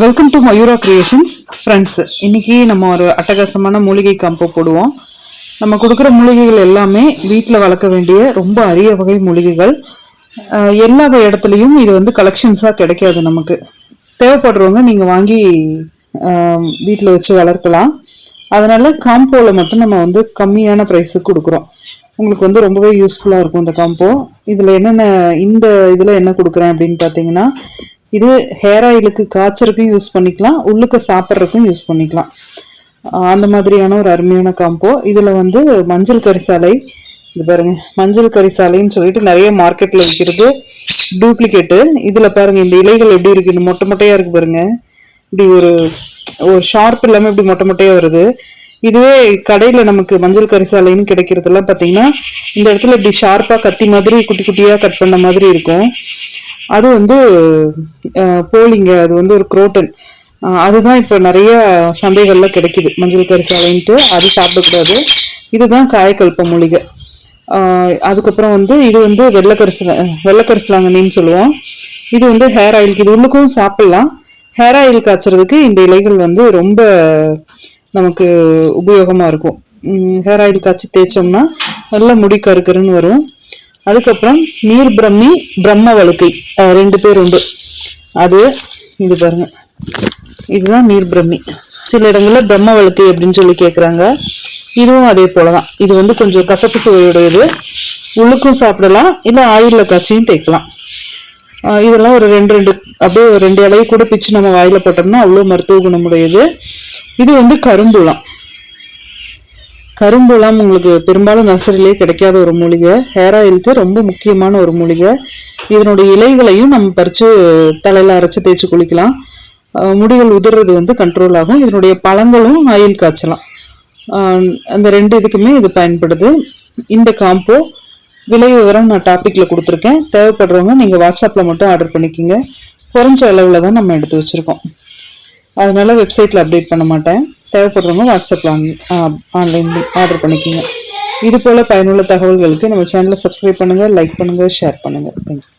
Welcome to Mayura creations friends இன்னைக்கு நம்ம ஒரு அட்டகாசமான மூலிகை காம்போ போடுவோம். நம்ம கொடுக்குற மூலிகைகள் எல்லாமே வீட்டில் வளர்க்க வேண்டிய ரொம்ப அரிய வகை மூலிகைகள். எல்லா இடத்துலையும் இது வந்து கலெக்ஷன்ஸாக கிடைக்காது நமக்கு. தேவைப்படுறவங்க நீங்கள் வாங்கி வீட்டில் வச்சு வளர்க்கலாம். அதனால காம்போவில் மட்டும் நம்ம வந்து கம்மியான ப்ரைஸுக்கு கொடுக்குறோம். உங்களுக்கு வந்து ரொம்பவே யூஸ்ஃபுல்லாக இருக்கும் இந்த காம்போ இதில் என்னென்ன இந்த இதில் என்ன கொடுக்குறேன் அப்படின்னு பார்த்தீங்கன்னா இது ஹேர் ஆயிலுக்கு காய்ச்சறக்கும் யூஸ் பண்ணிக்கலாம் உள்ளுக்கு சாப்பிட்றதுக்கும் யூஸ் பண்ணிக்கலாம். அந்த மாதிரியான ஒரு அருமையான காம்போ இதில் வந்து மஞ்சள் கரிசாலை இது பாருங்க மஞ்சள் கரிசாலைன்னு சொல்லிட்டு நிறைய மார்க்கெட்டில் விற்கிறது டூப்ளிகேட்டு இதில் பாருங்கள் இந்த இலைகள் எப்படி இருக்குது இந்த மொட்டை மொட்டையாக இருக்குது பாருங்க. இப்படி ஒரு ஒரு ஷார்ப் இல்லாமல் இப்படி மொட்டை மொட்டையாக வருது. இதுவே கடையில் நமக்கு மஞ்சள் கரிசாலைன்னு கிடைக்கிறதெல்லாம் பார்த்தீங்கன்னா இந்த இடத்துல இப்படி ஷார்ப்பாக கத்தி மாதிரி குட்டி குட்டியாக கட் பண்ண மாதிரி இருக்கும். அது வந்து போலிங்க அது வந்து ஒரு குரோட்டன். அதுதான் இப்போ நிறைய சந்தைகள்லாம் கிடைக்குது. மஞ்சள் கரிசாலைன்ட்டு அது சாப்பிடக்கூடாது. இதுதான் காயக்கல்ப மூலிகை. அதுக்கப்புறம் வந்து இது வந்து வெள்ளக்கரிசல வெள்ளக்கரிசலாங்கண்ணின்னு சொல்லுவோம். இது வந்து ஹேர் ஆயிலுக்கு இது உள்ளுக்கும் சாப்பிட்லாம். ஹேர் ஆயில் காய்ச்சறதுக்கு இந்த இலைகள் வந்து ரொம்ப நமக்கு உபயோகமாக இருக்கும். ஹேர் ஆயில் காய்ச்சி தேய்ச்சோம்னா நல்ல முடி கருக்கருன்னு வரும். அதுக்கப்புறம் நீர் பிரம்மி பிரம்ம வழுக்கை. ரெண்டு பேர் உண்டு. அது இது பாருங்க. இதுதான் நீர் பிரம்மி. சில இடங்களில் பிரம்ம வழுக்கை அப்படின்னு சொல்லி கேட்குறாங்க இதுவும் அதே போல தான் இது வந்து கொஞ்சம் கசப்பு சுவையுடையது. உள்ளுக்கும் சாப்பிடலாம். இல்லை ஆயிலில் காய்ச்சியும் தேய்க்கலாம். இதெல்லாம் ஒரு ரெண்டு ரெண்டு. அப்படியே ஒரு ரெண்டு இலையை கூட பிச்சு நம்ம வாயில போட்டோம்னா அவ்வளோ மருத்துவ குணமுடையது. இது வந்து கரும்புலாம். கரும்புலாம் உங்களுக்கு பெரும்பாலும் நர்சரியிலே கிடைக்காத ஒரு மூலிகை. ஹேர் ஆயிலுக்கு ரொம்ப முக்கியமான ஒரு மூலிகை. இதனுடைய இலைகளையும் நம்ம பறித்து தலையில் அரைச்சி தேய்ச்சி குளிக்கலாம். முடிகள் உதிர்றது வந்து கண்ட்ரோல் ஆகும். இதனுடைய பழங்களும் ஆயில் காய்ச்சலாம். அந்த ரெண்டு இதுக்குமே இது பயன்படுது. இந்த காம்போ விலை விவரம் நான் டாப்பிக்கில் கொடுத்துருக்கேன். தேவைப்படுறவங்க நீங்கள் வாட்ஸ்அப்பில் மட்டும் ஆர்டர் பண்ணிக்கிங்க. குறைஞ்ச அளவில் தான் நம்ம எடுத்து வச்சுருக்கோம். அதனால் வெப்சைட்டில் அப்டேட் பண்ண மாட்டேன். தேவைப்படுறவங்க வாட்ஸ்அப்பில் ஆன்லைன் ஆர்டர் பண்ணிக்கோங்க. இது போல் பயனுள்ள தகவல்களுக்கு நம்ம சேனலை சப்ஸ்கிரைப் பண்ணுங்கள் லைக் பண்ணுங்கள் ஷேர் பண்ணுங்கள் தேங்க்யூ